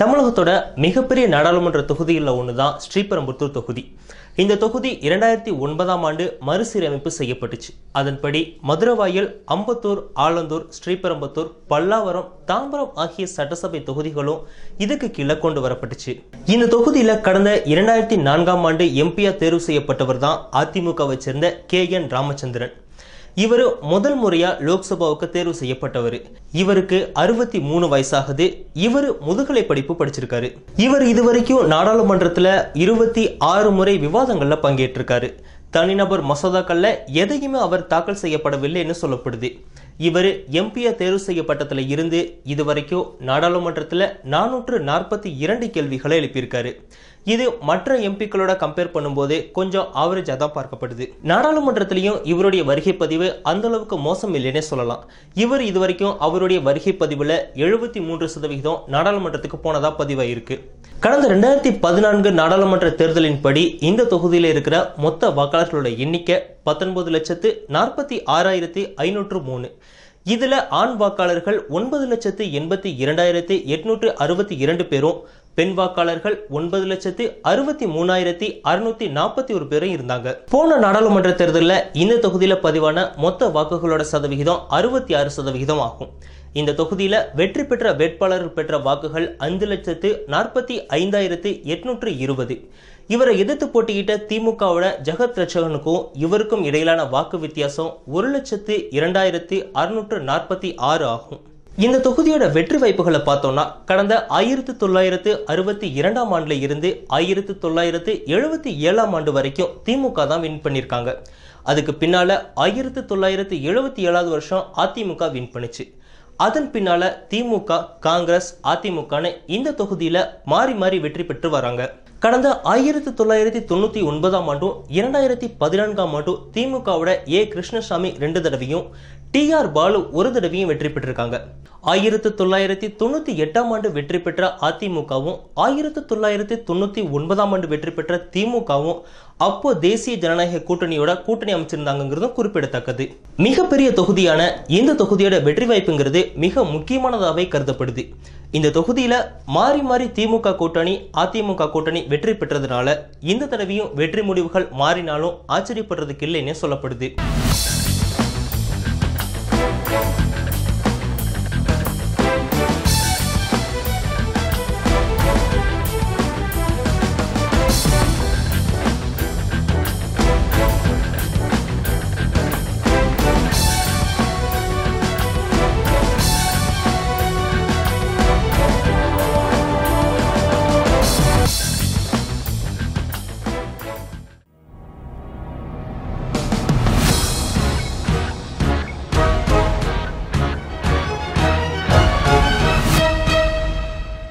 தமிழகத்தோட மிகப்பெரிய நாடாளுமன்ற தொகுதியில் ஒன்று தான் ஸ்ரீபெரும்புத்தூர் தொகுதி. இந்த தொகுதி இரண்டாயிரத்தி ஒன்பதாம் ஆண்டு மறுசீரமைப்பு செய்யப்பட்டுச்சு. அதன்படி மதுரவாயல் அம்பத்தூர் ஆலந்தூர் ஸ்ரீபெரும்புத்தூர் பல்லாவரம் தாம்பரம் ஆகிய சட்டசபை தொகுதிகளும் இதுக்கு கீழே கொண்டு வரப்பட்டுச்சு. இந்த தொகுதியில் கடந்த இரண்டாயிரத்தி நான்காம் ஆண்டு எம்பியா தேர்வு செய்யப்பட்டவர் தான் அதிமுகவை சேர்ந்த கே என் ராமச்சந்திரன். இவர் முதல் முறையா லோக்சபாவுக்கு தேர்வு செய்யப்பட்டவர். இவருக்கு அறுபத்தி மூணு வயசாகுது. இவர் முதுகலை படிப்பு படிச்சிருக்காரு. இவர் இதுவரைக்கும் நாடாளுமன்றத்துல இருபத்தி ஆறு முறை விவாதங்கள்ல பங்கேற்றிருக்காரு. தனிநபர் மசோதாக்கள்ல எதையுமே அவர் தாக்கல் செய்யப்படவில்லைன்னு சொல்லப்படுது. இவர் எம்பியா தேர்வு செய்யப்பட்டதுல இருந்து இதுவரைக்கும் நாடாளுமன்றத்தில் நானூற்று நாற்பத்தி இரண்டு கேள்விகளை எழுப்பியிருக்காரு. இது மற்ற எம்பிக்களோட கம்பேர் பண்ணும்போது கொஞ்சம் ஆவரேஜாக தான் பார்க்கப்படுது. நாடாளுமன்றத்திலையும் இவருடைய வருகை பதிவு அந்த அளவுக்கு மோசம் இல்லைன்னே சொல்லலாம். இவர் இதுவரைக்கும் அவருடைய வருகை பதிவில் எழுபத்தி மூன்று சதவிகிதம் நாடாளுமன்றத்துக்கு போனதாக பதிவாயிருக்கு. கடந்த ரெண்டாயிரத்தி பதினான்கு நாடாளுமன்ற தேர்தலின்படி இந்த தொகுதியில் இருக்கிற மொத்த வாக்காளர்களோட எண்ணிக்கை பத்தொன்பது லட்சத்து நாற்பத்தி ஆறாயிரத்தி ஐநூற்று மூணு. இதுல ஆண் வாக்காளர்கள் ஒன்பது லட்சத்து எண்பத்தி இரண்டாயிரத்தி எட்நூற்று அறுபத்தி இரண்டு பேரும் பெண் வாக்காளர்கள் ஒன்பது லட்சத்து அறுபத்தி மூணாயிரத்தி அறுநூத்தி நாற்பத்தி ஒரு பேரும் இருந்தாங்க. போன நாடாளுமன்ற தேர்தலில் இந்த தொகுதியில் பதிவான மொத்த வாக்குகளோட சதவிகிதம் அறுபத்தி ஆறு சதவிகிதம் ஆகும். இந்த தொகுதியில் வெற்றி பெற்ற வேட்பாளர்கள் பெற்ற வாக்குகள் அஞ்சு லட்சத்து நாற்பத்தி ஐந்தாயிரத்து எட்நூற்று இருபது. இவரை எதிர்த்து போட்டியிட்ட திமுகவோட ஜெகத் ரட்சகனுக்கும் இவருக்கும் இடையிலான வாக்கு வித்தியாசம் ஒரு லட்சத்து இரண்டாயிரத்து அறுநூற்று நாற்பத்தி ஆறு ஆகும். இந்த தொகுதியோட வெற்றி வாய்ப்புகளை பார்த்தோம்னா கடந்த ஆயிரத்தி தொள்ளாயிரத்து அறுபத்தி இரண்டாம் ஆண்டுல இருந்து ஆயிரத்தி தொள்ளாயிரத்து எழுபத்தி ஏழாம் ஆண்டு வரைக்கும் திமுக தான் வின் பண்ணியிருக்காங்க. அதுக்கு பின்னால ஆயிரத்தி தொள்ளாயிரத்து எழுபத்தி ஏழாவது வருஷம் அதிமுக வின் பண்ணுச்சு. அதன் பின்னால திமுக காங்கிரஸ் அதிமுகன்னு இந்த தொகுதியில மாறி மாறி வெற்றி பெற்று வராங்க. கடந்த ஆயிரத்தி தொள்ளாயிரத்தி தொண்ணூத்தி ஒன்பதாம் ஆண்டும் இரண்டாயிரத்தி பதினான்காம் ஆண்டும் திமுகவோட ஏ. கிருஷ்ணசாமி ரெண்டு தடவையும் டி ஆர் பாலு ஒரு தடவையும் வெற்றி பெற்றிருக்காங்க. ஆயிரத்தி தொள்ளாயிரத்தி தொண்ணூத்தி எட்டாம் ஆண்டு வெற்றி பெற்ற அதிமுகவும் ஆயிரத்தி தொள்ளாயிரத்தி தொண்ணூத்தி ஒன்பதாம் ஆண்டு வெற்றி பெற்ற திமுகவும் அப்போ தேசிய ஜனநாயக கூட்டணியோட கூட்டணி அமைச்சிருந்தாங்கிறதும் குறிப்பிடத்தக்கது. மிகப்பெரிய தொகுதியான இந்த தொகுதியோட வெற்றி வாய்ப்புங்கிறது மிக முக்கியமானதாகவே கருதப்படுது. இந்த தொகுதியில மாறி மாறி திமுக கூட்டணி அதிமுக கூட்டணி வெற்றி பெற்றதுனால இந்த தடவையும் வெற்றி முடிவுகள் மாறினாலும் ஆச்சரியப்படுறதுக்கு இல்லைன்னு சொல்லப்படுது.